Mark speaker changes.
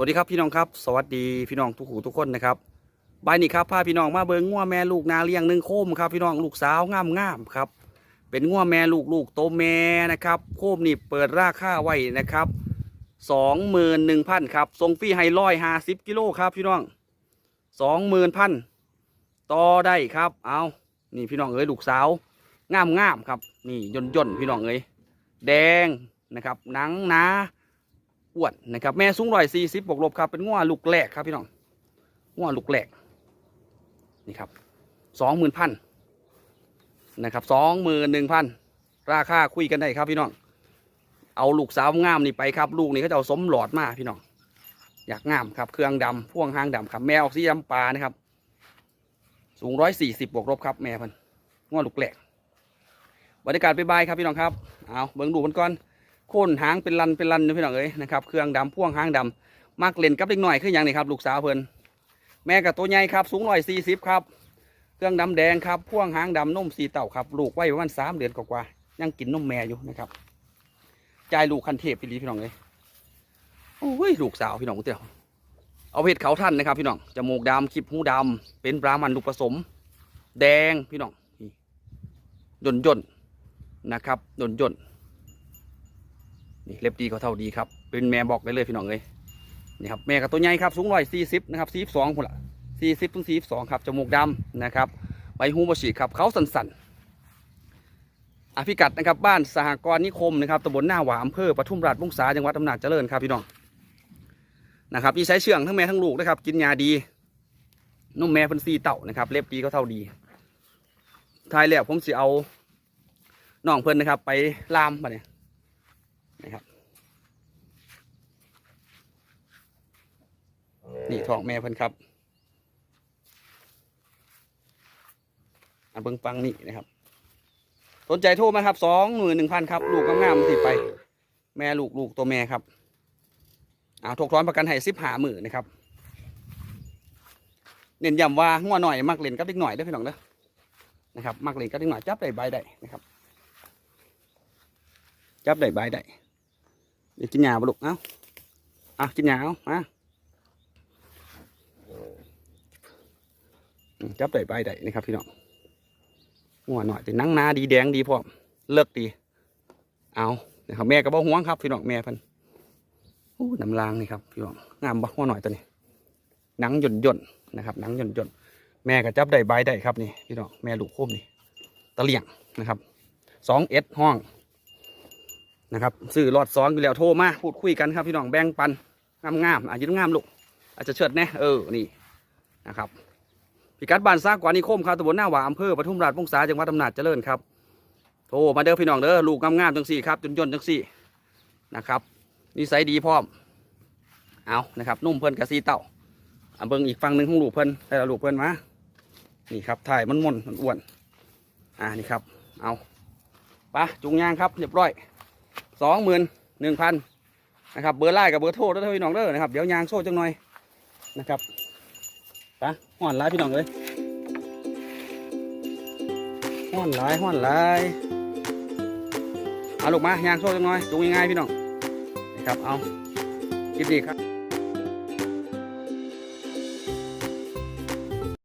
Speaker 1: วัสดีครับพี่น้องครับ สวัสดีพี่น้องทุกหูทุกคนนะครับบายนี้ครับพาพี่น้องมาเบิ้งง่วแม่ลูกนาเลี้ยงหนึ่งโคมครับพี่น้องลูกสาวงามงามครับ เป็นง่วแม่ลูกลูกโตแม่นะครับโคมนี่เปิดราคาไว้นะครับสองหมื่นหนึ่งพันครับทรงฟรีไฮร้อยห้าสิบกิโลครับพี่น้องสองหมื่นพันต่อได้ครับเอานี่พี่น้องเอ้ยลูกสาวงามงามครับ นี่ย่นย่นพี่น้องเอ้ยแดงนะครับหนังหนา อ้วนนะครับแม่สูงร้อยสี่สิบบวกลบครับเป็นง้อลูกแรกครับพี่น้องง้อลูกแรกนี่ครับสองหมื่นพันนะครับสองหมื่นหนึ่งพันราคาคุยกันได้ครับพี่น้องเอาลูกสาวงามนี่ไปครับ ลูกนี่เขาจะเอาสมหลอดมาพี่น้องอยากงามครับเครื่องดำพ่วงหางดำครับแมวสีดำปลานะครับ สูงร้อยสี่สิบบวกลบครับแม่พันง้อลูกแรกบรรยากาศไปบายครับพี่น้องครับเอาเบิ้งดูมันก่อน โค่นหางเป็นลันเป็นลันนะพี่น้องเอ้ยนะครับเครื่องดำพ่วงหางดำมักเล่นกับเล็กหน่อยคืออย่างนี้ครับลูกสาวเพิ่นแม่กับตัวใหญ่ครับสูงร้อยสี่สิบครับเครื่องดำแดงครับพ่วงหางดำนมสีเต่าครับลูกไว้ประมาณสามเดือนกว่าๆยังกินนมแม่อยู่นะครับใจลูกคันเทพพี่ลีพี่น้องเอ้ยโอ้ยลูกสาวพี่น้องเตี้ยเอาเพชรเขาท่านนะครับ พี่น้องจมูกดำคลิปหูดำเป็นปลามันลูกผสม แดงพี่น้องย่นย่นนะครับย่นย่น นี่เล็บดีก็เท่าดีครับ เป็นแม่บอกได้เลยพี่น้องเลยนี่ครับแม่กับตัวใหญ่ครับสูงร้อยสี่สิบนะครับสี่สองคนละสี่สิบถึงสี่สองครับจมูกดำนะครับใบหูบฉีครับเขาสันสันๆอภิกัดนะครับบ้านสหกรณ์นิคมนะครับตำบลหน้าหวามอำเภอปทุมราชมุ่งสาจังหวัดอำนาจเจริญครับพี่น้องนะครับที่ใช้เชื่องทั้งแม่ทั้งลูกนะครับกินยาดีนุ่มแม่เพันซีเต่านะครับเล็บดีก็เท่าดีท้ายแล้วผมสิเอาน้องเพิ่นนะครับ ไปลามมาเนี่ย นะครับ นี่ทองแม่เพิ่นครับอันเบิ่งฟังนี่นะครับ สนใจโทรมาครับสองหมื่นหนึ่งพันครับ ลูกงามๆติดไป แม่ลูกลูกตัวแม่ครับเอาถกถอนประกันให้สิบหาหมื่นนะครับ เน้นย้ำว่าหัวหน่อยมักเล่นกับเด็กหน่อยเด้พี่น้องเด้อนะครับมักเล่นกับเด็กหน่อยจับได้ใบได้นะครับ จับได้ใบได้เดี๋ยวกินยาบลูกเอ้าเอากินยาเอามาอืม จับได้ใบได้นะครับพี่น้องหัวหน่อยแต่นั่งหนาดีแดงดีพร้อมเลิกดี เอานะครับแม่ก็บ่ห่วงครับพี่น้องแม่พันโอ้น้ำลางนี่ครับพี่น้องงามบ่หัวหน่อยตัวนี้หนังหย่นหย่นนะครับหนังหย่นหย่นแม่ก็จับได้ใบได้ครับนี่พี่น้องแม่ลูกโคมนี่ตะเลี่ยงนะครับสองเอ็ดห้องนะครับซื้อรอดซ้อนอยู่แล้วโทรมาพูดคุยกันครับพี่น้องแบ่งปันงามงามอาจจะงามลูกอาจจะเชิดแน่เออนี่นะครับ พิกัดบ้านซากกว่านิคมครับตำบลหน้าหวาอำเภอปทุมราชพงษาจังหวัดอำนาจเจริญครับโทรมาเด้อพี่น้องเด้อลูกงามๆจังสี่ครับจนยนจังสี่นะครับนิสัยดีพร้อมเอานะครับนุ่มเพิ่นกะซีเต่าอะเบิ่งอีกฝั่งหนึ่งของลูกเพิ่นได้ละลูกเพิ่นมานี่ครับถ่ายมันมนมันอ้วนอ่านี่ครับเอาปะจุงยางครับเรียบร้อยสองหมื่นหนึ่งพันนะครับเบอร์ไล่กับเบอร์โทรด้วยพี่น้องเด้อนะครับเดี๋ยวยางโซ่จังหน่อยนะครับ ปะห่อนลายพี่น้องเลยห่อนลายห่อนลายเอาลูกมายางโซ่จังน่อยจูงง่ายๆพี่น้องนะครับเอาคลิปนี้ครับ